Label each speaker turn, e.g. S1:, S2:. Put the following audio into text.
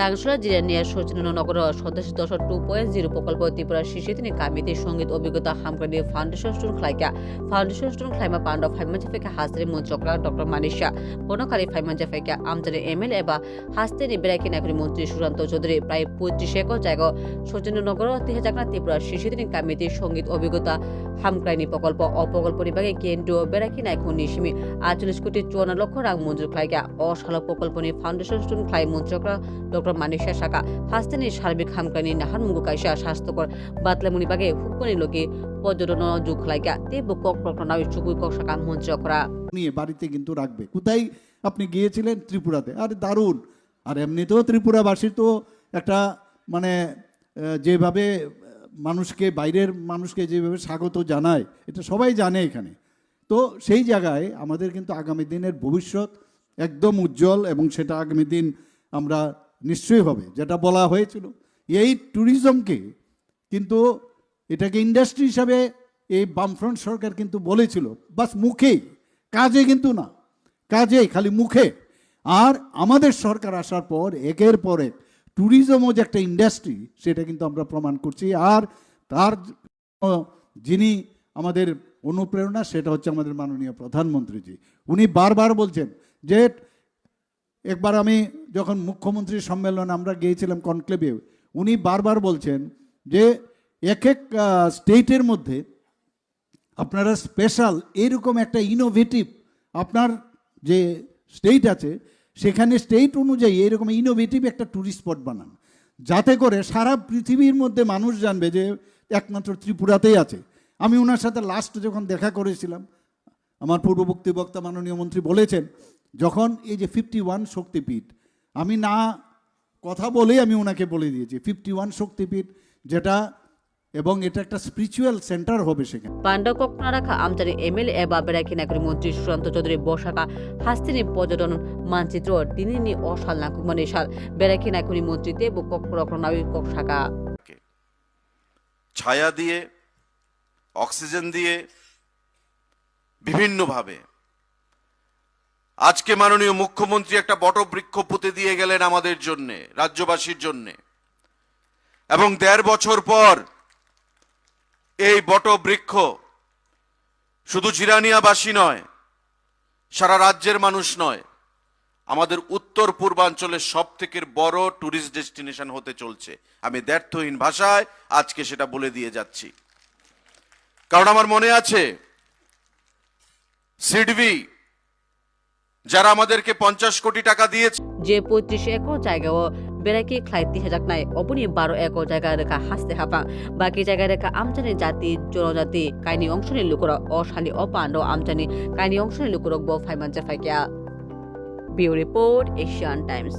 S1: টাংসলা জিরানিয়া সচিননগর সদস্য দশ two point zero প্রকল্প ত্রিপুরা শীর্ষে তিনি কামিতে সংগীত অভিজ্ঞতা হামকানি ফাউন্ডেশন স্টুন খাইকা ফাউন্ডেশন স্টুন খাইমা পান্ড ফাইমাঞ্জা ফেকা হাস্তের মন্ত্রকরা ডক্টর মানিশা, বনখালী ফাইমাঞ্জা ফেকা আমজানি এমএলএ এবা হাস্তেনি বেড়াইকি নাগরিক মন্ত্রী সুশান্ত চৌধুরী, প্রায় পঁয়ত্রিশ একর জায়গা সচিননগর তিহাজাকনা ত্রিপুরা শীর্ষে তিনি কামিতে সংগীত অভিজ্ঞতা হামক্রাইনি প্রকল্প অপ্রকল্প বিভাগে কেন্দ্রীয় বেড়াকি নাইকুন নিশিমি আটচল্লিশ কোটি চুয়ান্ন লক্ষ রাং মঞ্জুর খাইকা অশালক প্রকল্প নি ফাউন্ডেশন স্টুন খাই মন্ত্রকরা ডক্টর মানিশা শাখা। হাস্তেনি সার্বিক হামক্রাইনি নাহান মুগু কাইসা স্বাস্থ্যকর। বাতলামুনি বাগে হুকনি লোকে পর্যটন যুগ খাইকা তে বুকক প্রকরণ চুকুই কক শাখা মন্ত্রকরা
S2: নিয়ে বাড়িতে কিন্তু রাখবে। কোথায় আপনি গিয়েছিলেন? ত্রিপুরাতে। আরে দারুণ! আর এমনিতেও ত্রিপুরাবাসীর তো একটা মানে যেভাবে মানুষকে, বাইরের মানুষকে যেভাবে স্বাগত জানায়, এটা সবাই জানে এখানে। তো সেই জায়গায় আমাদের কিন্তু আগামী দিনের ভবিষ্যৎ একদম উজ্জ্বল এবং সেটা আগামী দিন আমরা নিশ্চয়ই হবে, যেটা বলা হয়েছিল। এই ট্যুরিজমকে কিন্তু এটাকে ইন্ডাস্ট্রি হিসাবে এই বামফ্রন্ট সরকার কিন্তু বলেছিল। বাস মুখেই, কাজে কিন্তু না কাজে খালি মুখে। আর আমাদের সরকার আসার পর, একের পর এক ট্যুরিজমও যে একটা ইন্ডাস্ট্রি সেটা কিন্তু আমরা প্রমাণ করছি। আর তার যিনি আমাদের অনুপ্রেরণা, সেটা হচ্ছে আমাদের মাননীয় প্রধানমন্ত্রীজি। উনি বারবার বলছেন যে একবার আমি যখন মুখ্যমন্ত্রী সম্মেলনে আমরা গিয়েছিলাম কনক্লেভে, উনি বারবার বলছেন যে এক এক স্টেটের মধ্যে আপনারা স্পেশাল এরকম একটা ইনোভেটিভ আপনার যে স্টেট আছে, সেখানে স্টেট অনুযায়ী এরকম ইনোভেটিভ একটা ট্যুরিস্ট স্পট বানান। যাতে করে সারা পৃথিবীর মধ্যে মানুষ জানবে যে একমাত্র ত্রিপুরাতেই আছে। আমি ওনার সাথে লাস্ট যখন দেখা করেছিলাম, আমার পূর্ববর্তী বক্তা মাননীয় মন্ত্রী বলেছেন যখন এই যে ফিফটি ওয়ান শক্তিপীঠ আমি না কথা বলেই আমি ওনাকে বলে দিয়েছি ফিফটি ওয়ান শক্তিপীঠ যেটা এবং এটা একটা স্পিরিচুয়াল সেন্টার হবে সেখানে।
S1: পান্ডা ককনা রাখা আমচারি এমএলএ এবা বেড়াকি নাগরিক মন্ত্রী সুশান্ত চৌধুরী বসাকা হাস্তিনি পর্যটন মানচিত্র তিনি অসাল নাকুক মানে সাল বেড়াকি নাকুনি মন্ত্রীতে বুকক প্রকরণ কক শাখা
S3: ছায়া দিয়ে অক্সিজেন দিয়ে বিভিন্নভাবে আজকে মাননীয় মুখ্যমন্ত্রী একটা বটবৃক্ষ পুঁতে দিয়ে গেলেন আমাদের জন্যে, রাজ্যবাসীর জন্যে। এবং দেড় বছর পর এই বটবৃক্ষ শুধু জিরানিয়াবাসী নয়, সারা রাজ্যের মানুষ নয়, আমাদের উত্তর পূর্বাঞ্চলের সব থেকে বড় ট্যুরিস্ট ডেস্টিনেশন হতে চলছে। আমি দ্ব্যর্থহীন ভাষায় আজকে সেটা বলে দিয়ে যাচ্ছি। কারণ আমার মনে আছে সিডভি যারা আমাদেরকে পঞ্চাশ কোটি টাকা দিয়েছে।
S1: যে পঁয়ত্রিশ একর জায়গাও ও বেড়াকি খাই হাজার নাই, অপনি বারো একর জায়গা রেখা হাসতে হাফা বাকি জায়গা রেখা আমচানি জাতি, জনজাতি কাইনি অংশনি লুকুর অশালী অপান্ড আমচানি কাইনি অংশনের লুকুর ব ফাইমান জাফাইকিয়া বিউ রিপোর্ট, এশিয়ান টাইমস।